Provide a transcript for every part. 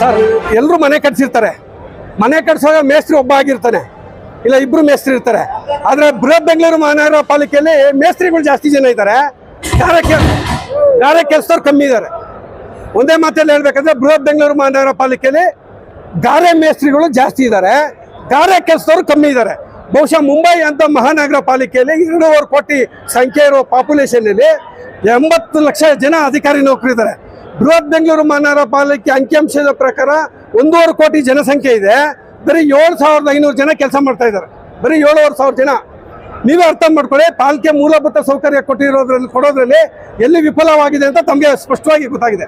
Sir ಎಲ್ಲರೂ ಮನೆ ಕಟ್ಸಿರ್ತಾರೆ. ಮನೆ ಕಟ್ಸುವಾಗ ಮೇಸ್ತ್ರಿ ಒಬ್ಬ ಆಗಿರ್ತಾನೆ. ಇಲ್ಲ, ಇಬ್ರು ಮೇಸ್ತ್ರಿ ಇರ್ತಾರೆ. ಆದ್ರೆ ಬೃಹತ್ ಬೆಂಗಳೂರು ಮಹಾನಗರ ಪಾಲಿಕೆಯಲ್ಲಿ ಮೇಸ್ತ್ರಿಗಳು ಜಾಸ್ತಿ ಜನ ಇದ್ದಾರೆ. ಗಾರೆ ಕೆಲ್ ಗಾರೆ ಕೆಲಸದವ್ರು ಕಮ್ಮಿ ಇದ್ದಾರೆ. ಒಂದೇ ಮಾತಲ್ಲಿ ಹೇಳ್ಬೇಕಂದ್ರೆ ಬೃಹತ್ ಬೆಂಗಳೂರು ಮಹಾನಗರ ಪಾಲಿಕೆಯಲ್ಲಿ ಗಾರೆ ಮೇಸ್ತ್ರಿಗಳು ಜಾಸ್ತಿ ಇದ್ದಾರೆ. ಗಾರೆ ಕೆಲಸದವ್ರು ಕಮ್ಮಿ ಇದ್ದಾರೆ. ಬಹುಶಃ ಮುಂಬೈ ಅಂತ ಮಹಾನಗರ ಪಾಲಿಕೆಯಲ್ಲಿ ಎರಡೂವರೆ ಕೋಟಿ ಸಂಖ್ಯೆ ಇರೋ ಪಾಪ್ಯುಲೇಷನ್ನಲ್ಲಿ ಎಂಬತ್ತು ಲಕ್ಷ ಜನ ಅಧಿಕಾರಿ ನೌಕರಿದ್ದಾರೆ. ಬೃಹತ್ ಬೆಂಗಳೂರು ಮಹಾನಗರ ಪಾಲಿಕೆ ಅಂಕಿಅಂಶದ ಪ್ರಕಾರ ಒಂದೂವರೆ ಕೋಟಿ ಜನಸಂಖ್ಯೆ ಇದೆ. ಬರೀ ಏಳು ಸಾವಿರದ ಐನೂರು ಜನ ಕೆಲಸ ಮಾಡ್ತಾ ಇದ್ದಾರೆ. ಬರೀ ಏಳುವರೆ ಸಾವಿರ ಜನ. ನೀವೇ ಅರ್ಥ ಮಾಡ್ಕೊಳ್ಳಿ, ಪಾಲಿಕೆ ಮೂಲಭೂತ ಸೌಕರ್ಯ ಕೊಟ್ಟಿರೋದ್ರಲ್ಲಿ, ಕೊಡೋದ್ರಲ್ಲಿ ಎಲ್ಲಿ ವಿಫಲವಾಗಿದೆ ಅಂತ ತಮಗೆ ಸ್ಪಷ್ಟವಾಗಿ ಗೊತ್ತಾಗಿದೆ.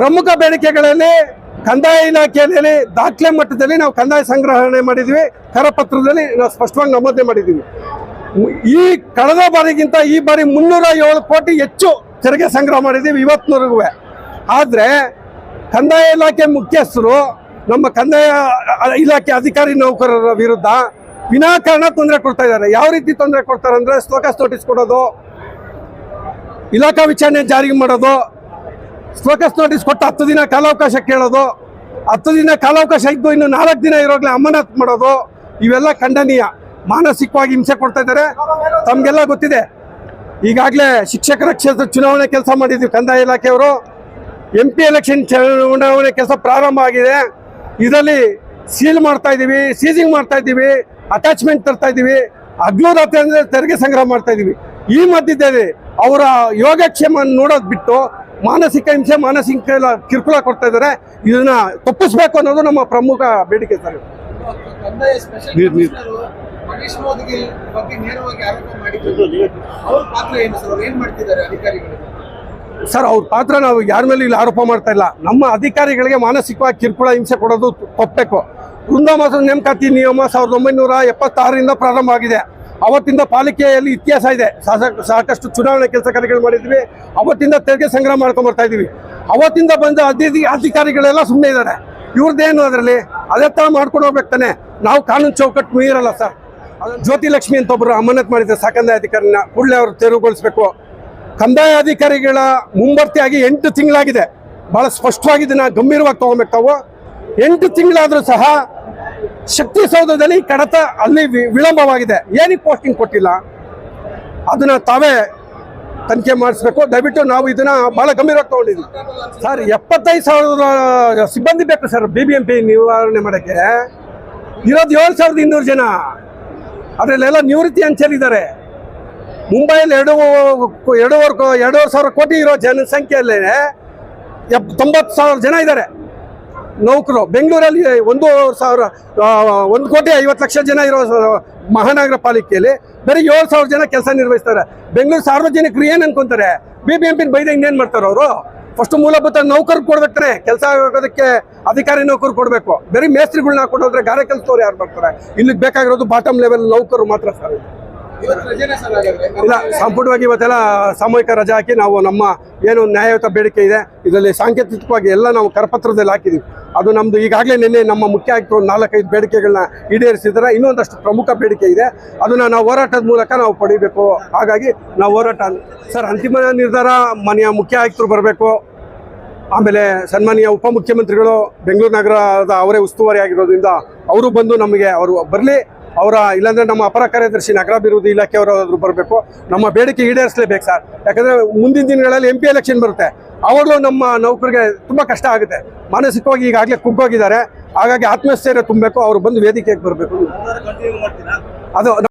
ಪ್ರಮುಖ ಬೇಡಿಕೆಗಳಲ್ಲಿ ಕಂದಾಯ ಇಲಾಖೆಯಲ್ಲಿ ದಾಖಲೆ ಮಟ್ಟದಲ್ಲಿ ನಾವು ಕಂದಾಯ ಸಂಗ್ರಹಣೆ ಮಾಡಿದ್ವಿ. ಕರಪತ್ರದಲ್ಲಿ ನಾವು ಸ್ಪಷ್ಟವಾಗಿ ನಮೂದನೆ ಮಾಡಿದ್ದೀವಿ ಈ ಕಳೆದ ಬಾರಿಗಿಂತ ಈ ಬಾರಿ ಮುನ್ನೂರ ಏಳು ಕೋಟಿ ಹೆಚ್ಚು ತೆರಿಗೆ ಸಂಗ್ರಹ ಮಾಡಿದ್ದೀವಿ ಇವತ್ತಿನವರೆಗೂ ಆದರೆ ಕಂದಾಯ ಇಲಾಖೆ ಮುಖ್ಯಸ್ಥರು, ನಮ್ಮ ಕಂದಾಯ ಇಲಾಖೆ ಅಧಿಕಾರಿ ನೌಕರರ ವಿರುದ್ಧ ವಿನಾಕಾರಣ ತೊಂದರೆ ಕೊಡ್ತಾ ಇದ್ದಾರೆ. ಯಾವ ರೀತಿ ತೊಂದರೆ ಕೊಡ್ತಾರೆ ಅಂದರೆ ಸ್ಟೋಕಸ್ ನೋಟಿಸ್ ಕೊಡೋದು, ಇಲಾಖಾ ವಿಚಾರಣೆ ಜಾರಿಗೆ ಮಾಡೋದು, ಸ್ಟೋಕಸ್ ನೋಟಿಸ್ ಕೊಟ್ಟು ಹತ್ತು ದಿನ ಕಾಲಾವಕಾಶ ಕೇಳೋದು, ಹತ್ತು ದಿನ ಕಾಲಾವಕಾಶ ಇದ್ದು ಇನ್ನು ನಾಲ್ಕು ದಿನ ಇರೋಗ್ಲೇ ಅಮಾನತ್ ಮಾಡೋದು, ಇವೆಲ್ಲ ಖಂಡನೀಯ. ಮಾನಸಿಕವಾಗಿ ಹಿಂಸೆ ಕೊಡ್ತಾ ಇದ್ದಾರೆ. ತಮಗೆಲ್ಲ ಗೊತ್ತಿದೆ. ಈಗಾಗಲೇ ಶಿಕ್ಷಕರ ಕ್ಷೇತ್ರ ಚುನಾವಣೆ ಕೆಲಸ ಮಾಡಿದ್ದೀವಿ. ಕಂದಾಯ ಇಲಾಖೆಯವರು ಎಂ ಪಿ ಎಲೆಕ್ಷನ್ ಚುನಾವಣೆ ಕೆಲಸ ಪ್ರಾರಂಭ ಆಗಿದೆ. ಇದರಲ್ಲಿ ಸೀಲ್ ಮಾಡ್ತಾ ಇದ್ದೀವಿ ಸೀಸಿಂಗ್ ಮಾಡ್ತಾ ಇದ್ದೀವಿ ಅಟ್ಯಾಚ್ಮೆಂಟ್ ತರ್ತಾ ಇದ್ದೀವಿ. ಹಗ್ಲು ರಾತ್ರಿ ಅಂದ್ರೆ ತೆರಿಗೆ ಸಂಗ್ರಹ ಮಾಡ್ತಾ ಇದ್ದೀವಿ. ಈ ಮಧ್ಯದಲ್ಲಿ ಅವರ ಯೋಗಕ್ಷೇಮ ನೋಡೋದು ಬಿಟ್ಟು ಮಾನಸಿಕ ಹಿಂಸೆ ಮಾನಸಿಕ ಎಲ್ಲ ಕಿರುಕುಳ ಕೊಡ್ತಾ ಇದ್ದಾರೆ. ಇದನ್ನ ತಪ್ಪಿಸ್ಬೇಕು ಅನ್ನೋದು ನಮ್ಮ ಪ್ರಮುಖ ಬೇಡಿಕೆ ಸರ್. ಮನೀಶ್ ಮೋದಿಗೆ ಬಗ್ಗೆ ನೇರವಾಗಿ ಆರೋಪ ಮಾಡಿದ್ರು. ಅವ್ರ ಪಾತ್ರ ಏನು ಸರ್? ಅವ್ರು ಏನ್ ಮಾಡ್ತಿದ್ದಾರೆ ಅಧಿಕಾರಿಗಳು? ಸರ್, ಅವ್ರ ಪಾತ್ರ ನಾವು ಯಾರ ಮೇಲೆ ಇಲ್ಲಿ ಆರೋಪ ಮಾಡ್ತಾ ಇಲ್ಲ. ನಮ್ಮ ಅಧಿಕಾರಿಗಳಿಗೆ ಮಾನಸಿಕವಾಗಿ ಕಿರುಕುಳ ಹಿಂಸೆ ಕೊಡೋದು ತಪ್ಪಬೇಕು ವೃಂದಾವಾಸ ನೇಮಕಾತಿ ನಿಯಮ ಸಾವಿರದ ಒಂಬೈನೂರ ಎಪ್ಪತ್ತಾರರಿಂದ ಪ್ರಾರಂಭ ಆಗಿದೆ. ಅವತ್ತಿಂದ ಪಾಲಿಕೆಯಲ್ಲಿ ಇತಿಹಾಸ ಇದೆ. ಸಾಕ- ಸಾಕಷ್ಟು ಚುನಾವಣೆ ಕೆಲಸ ಕಾರ್ಯಗಳು ಮಾಡಿದ್ವಿ. ಅವತ್ತಿಂದ ತೆರಿಗೆ ಸಂಗ್ರಹ ಮಾಡ್ಕೊಂಡು ಬರ್ತಾ ಇದೀವಿ ಅವತ್ತಿಂದ ಬಂದ ಅಧಿ, ಅಧಿಕಾರಿಗಳೆಲ್ಲ ಸುಮ್ಮನೆ ಇದ್ದಾರೆ. ಇವ್ರದ್ದೇನು ಅದರಲ್ಲಿ? ಅದೇ ಥರ ಮಾಡ್ಕೊಂಡು ಹೋಗ್ಬೇಕು ತಾನೆ. ನಾವು ಕಾನೂನು ಚೌಕಟ್ಟು ಮೀರಲ್ಲ ಸರ್. ಜ್ಯೋತಿ ಲಕ್ಷ್ಮಿ ಅಂತ ಒಬ್ಬರು ಅಮಾನತ್ ಮಾಡಿದ್ದಾರೆ ಸಾಕಂದಾಯ ಅಧಿಕಾರಿನ. ಕೂಡಲೇ ಅವರು ತೆರವುಗೊಳಿಸಬೇಕು. ಕಂದಾಯ ಅಧಿಕಾರಿಗಳ ಮುಂಬರ್ತಿಯಾಗಿ ಎಂಟು ತಿಂಗಳಾಗಿದೆ. ಬಹಳ ಸ್ಪಷ್ಟವಾಗಿ ಇದನ್ನ ಗಂಭೀರವಾಗಿ ತಗೋಬೇಕು ಎಂಟು ತಿಂಗಳಾದರೂ ಸಹ ಶಕ್ತಿ ಸೌಧದಲ್ಲಿ ಕಡತ ಅಲ್ಲಿ ವಿಳಂಬವಾಗಿದೆ. ಏನಕ್ಕೆ ಪೋಸ್ಟಿಂಗ್ ಕೊಟ್ಟಿಲ್ಲ. ಅದನ್ನ ತಾವೇ ತನಿಖೆ ಮಾಡಿಸ್ಬೇಕು. ದಯವಿಟ್ಟು ನಾವು ಇದನ್ನ ಬಹಳ ಗಂಭೀರವಾಗಿ ತಗೊಂಡಿದ್ವಿ. ಸರ್, ಎಪ್ಪತ್ತೈದು ಸಾವಿರದ, ಸಿಬ್ಬಂದಿ ಬೇಕು ಸರ್ ಬಿ ಬಿ ಎಂ ನಿವಾರಣೆ ಮಾಡೋಕ್ಕೆ. ಇರೋದು ಏಳು ಸಾವಿರದ ಇನ್ನೂರು ಜನ. ಅದರಲ್ಲೆಲ್ಲ ನಿವೃತ್ತಿ ಅಂಚರಿದ್ದಾರೆ ಮುಂಬೈಯಲ್ಲಿ ಎರಡು ಎರಡೂವರೆ ಎರಡೂವರೆ ಸಾವಿರ ಕೋಟಿ ಇರೋ ಜನಸಂಖ್ಯೆಯಲ್ಲೇ ಎಪ್ ತೊಂಬತ್ತು ಸಾವಿರ ಜನ ಇದ್ದಾರೆ. ನೌಕರು ಬೆಂಗಳೂರಲ್ಲಿ ಒಂದು ಸಾವಿರ ಒಂದು ಕೋಟಿ ಐವತ್ತು ಲಕ್ಷ ಜನ ಇರೋ ಮಹಾನಗರ ಪಾಲಿಕೆಯಲ್ಲಿ ಬರೀ ಏಳು ಸಾವಿರ ಜನ ಕೆಲಸ ನಿರ್ವಹಿಸ್ತಾರೆ. ಬೆಂಗಳೂರು ಸಾರ್ವಜನಿಕರು ಏನು ಅನ್ಕೊಂತಾರೆ? ಬಿ ಬಿ ಎಂ ಪಿನ ಬೈದಂಗೆ ಏನು ಮಾಡ್ತಾರೆ ಅವರು? ಫಸ್ಟ್ ಮೂಲಭೂತ ನೌಕರು ಕೊಡ್ಬಿಟ್ರೆ ಕೆಲಸ ಆಗೋದಕ್ಕೆ ಅಧಿಕಾರಿ ನೌಕರು ಕೊಡಬೇಕು. ಬರೀ ಮೇಸ್ತ್ರಿಗಳನ್ನ ಕೊಡೋದ್ರೆ ಗಾರೆ ಕೆಲಸದವ್ರು ಯಾರು ಬರ್ತಾರೆ ಇಲ್ಲಿಗೆ ಬೇಕಾಗಿರೋದು ಬಾಟಮ್ ಲೆವೆಲ್ ನೌಕರು ಮಾತ್ರ ಸರ್ ಇಲ್ಲ ಸಂಪೂರ್ಣವಾಗಿ ಇವತ್ತೆಲ್ಲ ಸಾಮೂಹಿಕ ರಜೆ ಹಾಕಿ ನಾವು ನಮ್ಮ ಏನು ನ್ಯಾಯಯುತ ಬೇಡಿಕೆ ಇದೆ, ಇದರಲ್ಲಿ ಸಾಂಕೇತಿಕವಾಗಿ ಎಲ್ಲ ನಾವು ಕರಪತ್ರದಲ್ಲಿ ಹಾಕಿದ್ದೀವಿ ಅದು ನಮ್ಮದು ಈಗಾಗಲೇ ನಿನ್ನೆ ನಮ್ಮ ಮುಖ್ಯ ಆಯುಕ್ತರು ನಾಲ್ಕೈದು ಬೇಡಿಕೆಗಳನ್ನ ಈಡೇರಿಸಿದ್ರೆ ಇನ್ನೊಂದಷ್ಟು ಪ್ರಮುಖ ಬೇಡಿಕೆ ಇದೆ. ಅದನ್ನು ನಾವು ಹೋರಾಟದ ಮೂಲಕ ನಾವು ಪಡಿಬೇಕು. ಹಾಗಾಗಿ ನಾವು ಹೋರಾಟ ಸರ್, ಅಂತಿಮ ನಿರ್ಧಾರ ಮನೆಯ ಮುಖ್ಯ ಆಯುಕ್ತರು ಬರಬೇಕು. ಆಮೇಲೆ ಸನ್ಮಾನ್ಯ ಉಪಮುಖ್ಯಮಂತ್ರಿಗಳು, ಬೆಂಗಳೂರು ನಗರದ ಅವರೇ ಉಸ್ತುವಾರಿ ಆಗಿರೋದ್ರಿಂದ ಅವರು ಬಂದು ನಮಗೆ ಅವರು ಬರಲಿ. ಅವರ ಇಲ್ಲಾಂದ್ರೆ ನಮ್ಮ ಅಪರ ಕಾರ್ಯದರ್ಶಿ ನಗರಾಭಿವೃದ್ಧಿ ಇಲಾಖೆಯವರಾದ್ರು ಬರಬೇಕು. ನಮ್ಮ ಬೇಡಿಕೆ ಈಡೇರಿಸಲೇಬೇಕು ಸರ್. ಯಾಕಂದ್ರೆ ಮುಂದಿನ ದಿನಗಳಲ್ಲಿ ಎಂ ಪಿ ಎಲೆಕ್ಷನ್ ಬರುತ್ತೆ. ಅವಾಗಲೂ ನಮ್ಮ ನೌಕರಿಗೆ ತುಂಬ ಕಷ್ಟ ಆಗುತ್ತೆ. ಮಾನಸಿಕವಾಗಿ ಈಗಾಗಲೇ ಕುಗ್ಗೋಗಿದ್ದಾರೆ. ಹಾಗಾಗಿ ಆತ್ಮಸ್ಥೈರ್ಯ ತುಂಬಬೇಕು. ಅವರು ಬಂದು ವೇದಿಕೆಗೆ ಬರಬೇಕು. ಅದು